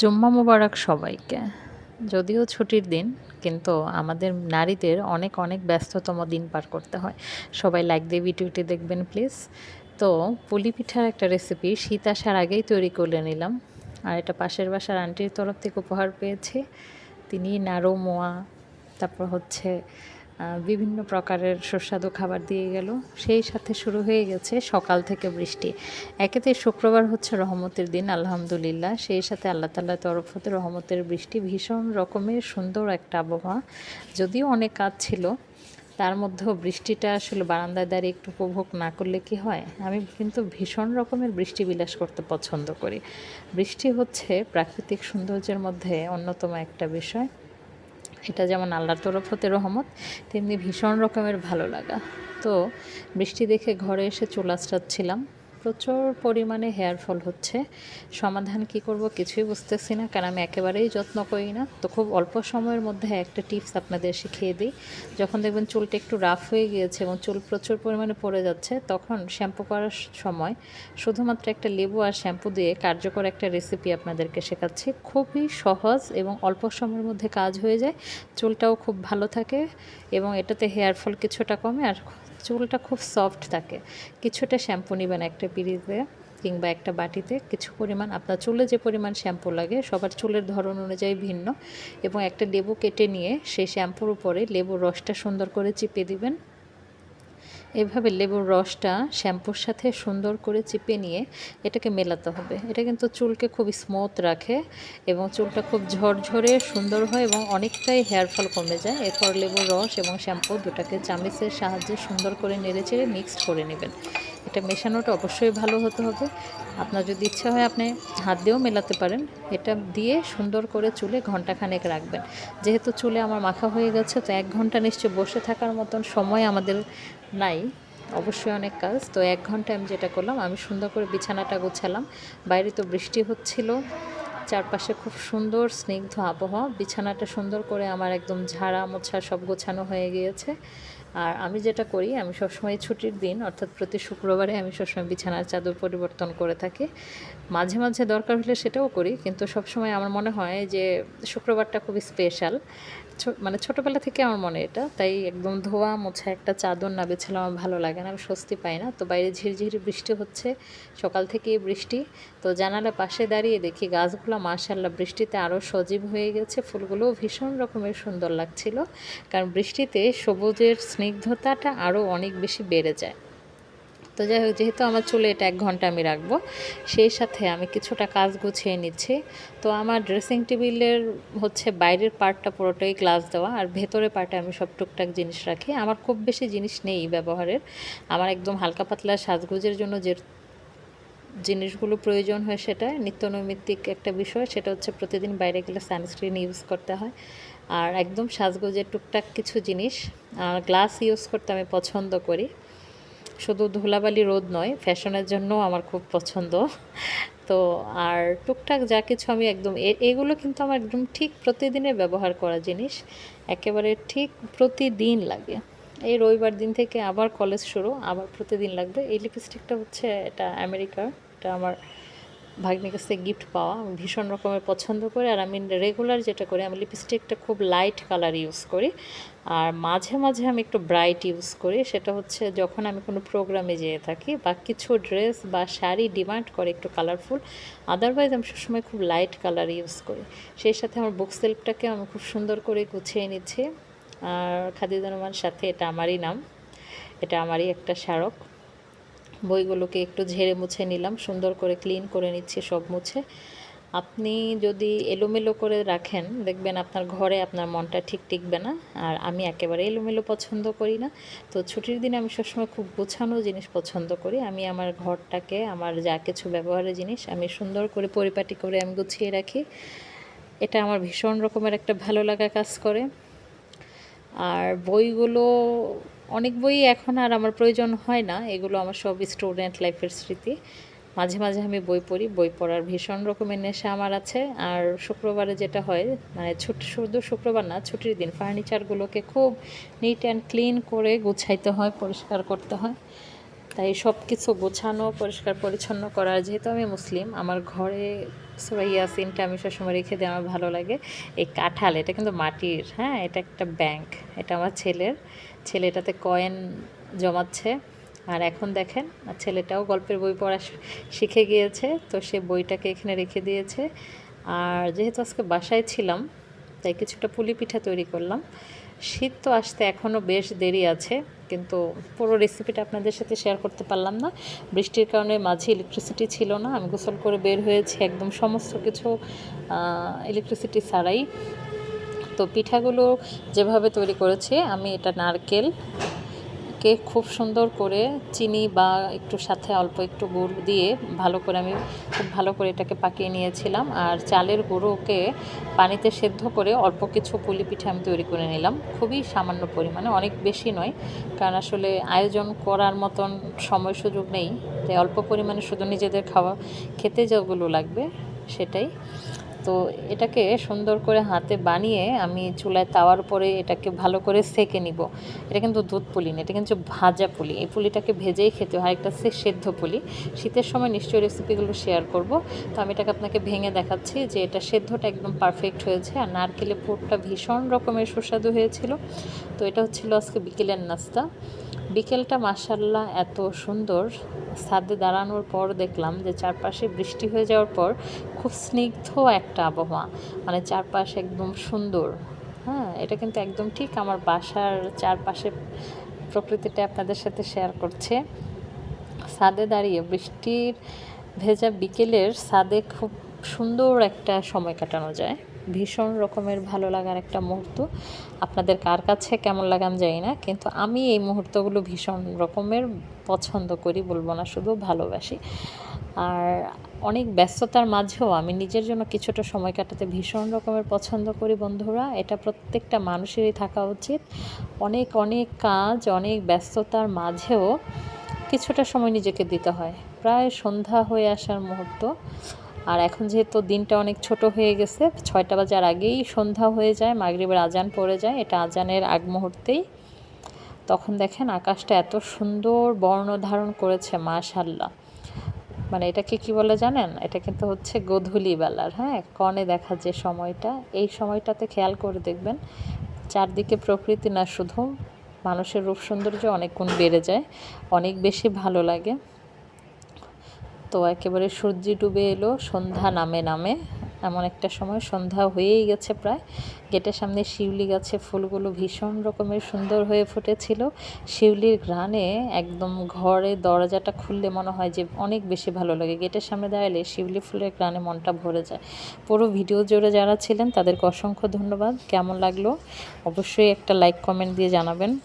জুম্মা মুবারক সবাইকে। যদিও ছুটির দিন, কিন্তু আমাদের নারীদের অনেক অনেক ব্যস্ততম দিন পার করতে হয়। সবাই লাইক দিয়ে ভিডিওটি দেখবেন প্লিজ তো পুলি পিঠার একটা রেসিপি শীত আসার আগেই তৈরি করে নিলাম। আর এটা পাশের বাসার আন্টির তরফ থেকে উপহার পেয়েছি। তিনি নাড়ু, মোয়া, তারপর হচ্ছে বিভিন্ন প্রকারের সুস্বাদু খাবার দিয়ে গেল। সেই সাথে শুরু হয়ে গেছে সকাল থেকে বৃষ্টি। একেতে শুক্রবার হচ্ছে রহমতের দিন, আলহামদুলিল্লাহ। সেই সাথে আল্লাহ তাল্লাহ তরফ হতে রহমতের বৃষ্টি, ভীষণ রকমের সুন্দর একটা আবহাওয়া। যদিও অনেক কাজ ছিল, তার মধ্যেও বৃষ্টিটা আসলে বারান্দায় দাঁড়িয়ে একটু উপভোগ না করলে কি হয়? আমি কিন্তু ভীষণ রকমের বৃষ্টি বিলাস করতে পছন্দ করি। বৃষ্টি হচ্ছে প্রাকৃতিক সৌন্দর্যের মধ্যে অন্যতম একটা বিষয়। এটা যেমন আল্লাহর তরফ হতে রহমত, তেমনি ভীষণ রকমের ভালো লাগা। তো বৃষ্টি দেখে ঘরে এসে চুল প্রচুর পরিমাণে হেয়ার ফল হচ্ছে। সমাধান কি করব কিছুই বুঝতেছি না, কারণ আমি একেবারেই যত্ন করি না। তো খুব অল্প সময়ের মধ্যে একটা টিপস আপনাদের শিখিয়ে দিই। যখন দেখবেন চুলটা একটু রাফ হয়ে গিয়েছে এবং চুল প্রচুর পরিমাণে পড়ে যাচ্ছে, তখন শ্যাম্পু করার সময় শুধুমাত্র একটা লেবু আর শ্যাম্পু দিয়ে কার্যকর একটা রেসিপি আপনাদেরকে শেখাচ্ছি। খুবই সহজ এবং অল্প সময়ের মধ্যে কাজ হয়ে যায়। চুলটাও খুব ভালো থাকে এবং এটাতে হেয়ার ফল কিছুটা কমে আর চুলটা খুব সফট থাকে। কিছুটা শ্যাম্পু নেবেন একটা পিড়িতে কিংবা একটা বাটিতে। কিছু পরিমাণ, আপনার চুলে যে পরিমাণ শ্যাম্পু লাগে, সবার চুলের ধরন অনুযায়ী ভিন্ন। এবং একটা লেবু কেটে নিয়ে সেই শ্যাম্পুর উপরে লেবুর রসটা সুন্দর করে চিপে দিবেন। এভাবে লেবুর রসটা শ্যাম্পুর সাথে সুন্দর করে চিপে নিয়ে এটাকে মেলাতে হবে। এটা কিন্তু চুলকে খুব স্মুথ রাখে এবং চুলটা খুব ঝরঝরে সুন্দর হয় এবং অনেকটাই হেয়ার ফল কমে যায়। এরপর লেবুর রস এবং শ্যাম্পু দুটাকে চামিচের সাহায্যে সুন্দর করে নেড়ে চেড়ে মিক্সড করে নেবেন। এটা মেশানোটা অবশ্যই ভালো হতে হবে। আপনার যদি ইচ্ছা হয় আপনি হাত দিয়েও মেলাতে পারেন। এটা দিয়ে সুন্দর করে চুলে ঘন্টাখানেক রাখবেন। যেহেতু চুলে আমার মাখা হয়ে গেছে, তো এক ঘণ্টা নিশ্চয় বসে থাকার মতন সময় আমাদের নাই। অবশ্যই অনেক কাজ। তো এক ঘণ্টা আমি যেটা করলাম, আমি সুন্দর করে বিছানাটা গোছালাম। বাইরে তো বৃষ্টি হচ্ছিল। চারপাশে খুব সুন্দর স্নিগ্ধ আবহাওয়া। বিছানাটা সুন্দর করে আমার একদম ঝাড়া মোছা সব গোছানো হয়ে গিয়েছে। আর আমি যেটা করি, আমি সবসময় ছুটির দিন, অর্থাৎ প্রতি শুক্রবারে আমি সবসময় বিছানার চাদর পরিবর্তন করে থাকি। মাঝে মাঝে দরকার হলে সেটাও করি, কিন্তু সবসময় আমার মনে হয় যে শুক্রবারটা খুবই স্পেশাল মানে ছোটোবেলা থেকে আমার মনে এটা, তাই একদম ধোয়া মোছা একটা চাদর না বেছালে আমার ভালো লাগে না, আমি স্বস্তি পাই না। তো বাইরে ঝিরঝিরি বৃষ্টি হচ্ছে, সকাল থেকেই বৃষ্টি। তো জানালা পাশে দাঁড়িয়ে দেখি গাছগুলো মাশাল্লাহ বৃষ্টিতে আরও সজীব হয়ে গেছে, ফুলগুলোও ভীষণ রকমের সুন্দর লাগছিল। কারণ বৃষ্টিতে সবুজের স্নিগ্ধতাটা আরও অনেক বেশি বেড়ে যায়। তো যাই হোক, যেহেতু আমার চুলে এটা এক ঘণ্টা আমি রাখব, সেই সাথে আমি কিছুটা কাজ গুছিয়ে নিচ্ছি। তো আমার ড্রেসিং টেবিলের হচ্ছে বাইরের পার্টটা পুরোটাই গ্লাস দেওয়া, আর ভেতরে পার্টে আমি সব টুকটাক জিনিস রাখি। আমার খুব বেশি জিনিস নেই ব্যবহারের। আমার একদম হালকা পাতলা সাজগুজের জন্য যে জিনিসগুলো প্রয়োজন হয় সেটা, নিত্যনৈমিত্তিক একটা বিষয়, সেটা হচ্ছে প্রতিদিন বাইরে গেলে সানস্ক্রিন ইউজ করতে হয়। আর একদম সাজগোজের টুকটাক কিছু জিনিস, আর গ্লাস ইউজ করতে আমি পছন্দ করি। শুধু ধুলাবালি রোদ নয়, ফ্যাশনের জন্য আমার খুব পছন্দ। তো আর টুকটাক যা কিছু আমি একদম এগুলো কিন্তু আমার একদম ঠিক প্রতিদিনের ব্যবহার করা জিনিস। একেবারে ঠিক প্রতিদিন লাগে। এই রবিবার দিন থেকে আবার কলেজ শুরু, আবার প্রতিদিন লাগবে। এই লিপস্টিকটা হচ্ছে এটা আমেরিকার এটা আমার ভাগ্নির কাছ থেকে গিফট পাওয়া। আমি ভীষণ রকমের পছন্দ করি আর আমি রেগুলার যেটা করি, আমি লিপস্টিকটা খুব লাইট কালার ইউজ করি। আর মাঝে মাঝে আমি একটু ব্রাইট ইউজ করি, সেটা হচ্ছে যখন আমি কোনো প্রোগ্রামে যেয়ে থাকি বা কিছু ড্রেস বা শাড়ি ডিমান্ড করে একটু কালারফুল আদারওয়াইজ আমি সবসময় খুব লাইট কালার ইউজ করি। সেই সাথে আমার বুক সেলফটাকে আমি খুব সুন্দর করে গুছিয়ে নিচ্ছি। আর খাদিজানুমান সাথে এটা আমারই নাম। এটা আমারই একটা স্মারক। বইগুলোকে একটু ঝেড়ে মুছে নিলাম, সুন্দর করে ক্লিন করে নিচ্ছি, সব মুছে। আপনি যদি এলোমেলো করে রাখেন, দেখবেন আপনার ঘরে আপনার মনটা ঠিক টিকবে না। আর আমি একেবারে এলোমেলো পছন্দ করি না। তো ছুটির দিনে আমি সবসময় খুব গোছানো জিনিস পছন্দ করি। আমি আমার ঘরটাকে, আমার যা কিছু ব্যবহারের জিনিস, আমি সুন্দর করে পরিপাটি করে আমি গুছিয়ে রাখি। এটা আমার ভীষণ রকমের একটা ভালো লাগা কাজ করে। আর বইগুলো, অনেক বই এখন আর আমার প্রয়োজন হয় না, এগুলো আমার সব স্টুডেন্ট লাইফের স্মৃতি। মাঝে মাঝে আমি বই পড়ি, বই পড়ার ভীষণ রকমের নেশা আমার আছে। আর শুক্রবারে যেটা হয় মানে ছুটি, শুধু শুক্রবার না, ছুটির দিন ফার্নিচারগুলোকে খুব নিট অ্যান্ড ক্লিন করে গুছাইতে হয়, পরিষ্কার করতে হয়। তাই সব কিছু গোছানো পরিষ্কার পরিচ্ছন্ন করা, যেহেতু আমি মুসলিম, আমার ঘরে সুরা ইয়াসিনটা আমি সবসময় রেখে দিই, আমার ভালো লাগে। এই কাঁঠাল, এটা কিন্তু মাটির হ্যাঁ? এটা একটা ব্যাংক, এটা আমার ছেলের। ছেলেটাতে কয়েন জমাচ্ছে। আর এখন দেখেন ছেলেটাও গল্পের বই পড়া শিখে গিয়েছে, তো সে বইটাকে এখানে রেখে দিয়েছে। আর যেহেতু আজকে বাসায় ছিলাম তাই কিছুটা পুলি পিঠা তৈরি করলাম। শীত তো আসতে এখনও বেশ দেরি আছে, কিন্তু পুরো রেসিপিটা আপনাদের সাথে শেয়ার করতে পারলাম না। বৃষ্টির কারণে মাঝে ইলেকট্রিসিটি ছিল না, আমি গোসল করে বের হয়েছি, একদম সমস্ত কিছু ইলেকট্রিসিটি ছাড়াই। তো পিঠাগুলো যেভাবে তৈরি করেছি, আমি এটা নারকেল কে খুব সুন্দর করে চিনি বা একটু সাথে অল্প একটু গুড় দিয়ে ভালো করে আমি খুব ভালো করে এটাকে পাকিয়ে নিয়েছিলাম। আর চালের গুঁড়োকে পানিতে সেদ্ধ করে অল্প কিছু পুলি পিঠা আমি তৈরি করে নিলাম। খুবই সামান্য পরিমাণে, অনেক বেশি নয়, কারণ আসলে আয়োজন করার মতন সময় সুযোগ নেই। তাই অল্প পরিমাণে শুধু নিজেদের খাওয়া, খেতে যেগুলো লাগবে সেটাই। তো এটাকে সুন্দর করে হাতে বানিয়ে আমি চুলায় তাওয়ার পরে এটাকে ভালো করে সেকে নিব। এটা কিন্তু দুধ পুলি না, এটা কিন্তু ভাজা পুলি। এই পুলিটাকে ভেজেই খেতে হয় একটা সেদ্ধ পুলি। শীতের সময় নিশ্চয়ই রেসিপিগুলো শেয়ার করব। তো আমি এটাকে আপনাকে ভেঙে দেখাচ্ছি যে এটা সেদ্ধটা একদম পারফেক্ট হয়েছে। আর নারকেলের পুরটা ভীষণ রকমের সুস্বাদু হয়েছিল। তো এটা হচ্ছিল আজকে বিকেলের নাস্তা। বিকেলটা মাসাল্লাহ এত সুন্দর। ছাদে দাঁড়ানোর পর দেখলাম যে চারপাশে বৃষ্টি হয়ে যাওয়ার পর খুব স্নিগ্ধ একটা আবহাওয়া। মানে চারপাশ একদম সুন্দর। হ্যাঁ এটা কিন্তু একদম ঠিক আমার বাসার চারপাশে প্রকৃতিটা আপনাদের সাথে শেয়ার করছে। ছাদে দাঁড়িয়ে বৃষ্টির ভেজা বিকেলের ছাদে খুব সুন্দর একটা সময় কাটানো যায়। ভীষণ রকমের ভালো লাগার একটা মুহূর্ত। আপনাদের কার কাছে কেমন লাগে আমি জানি না, কিন্তু আমি এই মুহূর্তগুলো ভীষণ রকমের পছন্দ করি, বলব না শুধু ভালোবাসি। আর অনেক ব্যস্ততার মাঝেও আমি নিজের জন্য কিছুটা সময় কাটাতে ভীষণ রকমের পছন্দ করি বন্ধুরা। এটা প্রত্যেকটা মানুষেরই থাকা উচিত। অনেক অনেক কাজ, অনেক ব্যস্ততার মাঝেও কিছুটা সময় নিজেকে দিতে হয়। প্রায় সন্ধ্যা হয়ে আসার মুহূর্ত। আর এখন যেহেতু দিনটা অনেক ছোট হয়ে গেছে, ছয়টা বাজার আগেই সন্ধ্যা হয়ে যায়, মাগরিবের আজান পড়ে যায়, এটা আজানের আগ মুহূর্তেই। তখন দেখেন আকাশটা এত সুন্দর বর্ণ ধারণ করেছে মাশাল্লাহ মানে এটাকে কি বলে জানেন? এটা কিন্তু হচ্ছে গোধূলি বেলার হ্যাঁ? কনে দেখা যে সময়টা, এই সময়টাতে খেয়াল করে দেখবেন, চারদিকে প্রকৃতি না শুধু, মানুষের রূপ সৌন্দর্য অনেক গুণ বেড়ে যায়, অনেক বেশি ভালো লাগে। তো একেবারে সূর্য ডুবে এলো, সন্ধ্যা নামে নামে। এমন একটা সময়, সন্ধ্যা হয়েই গেছে প্রায়। গেটের সামনে শিউলি গাছে ফুলগুলো ভীষণ রকমের সুন্দর হয়ে ফুটেছিল। শিউলির ঘ্রাণে একদম ঘরে দরজাটা খুললে মনে হয় যে অনেক বেশি ভালো লাগে। গেটের সামনে দাঁড়ালে শিউলি ফুলের ঘ্রাণে মনটা ভরে যায়। পুরো ভিডিও জুড়ে যারা ছিলেন, তাদেরকে অসংখ্য ধন্যবাদ। কেমন লাগল? অবশ্যই একটা লাইক কমেন্ট দিয়ে জানাবেন।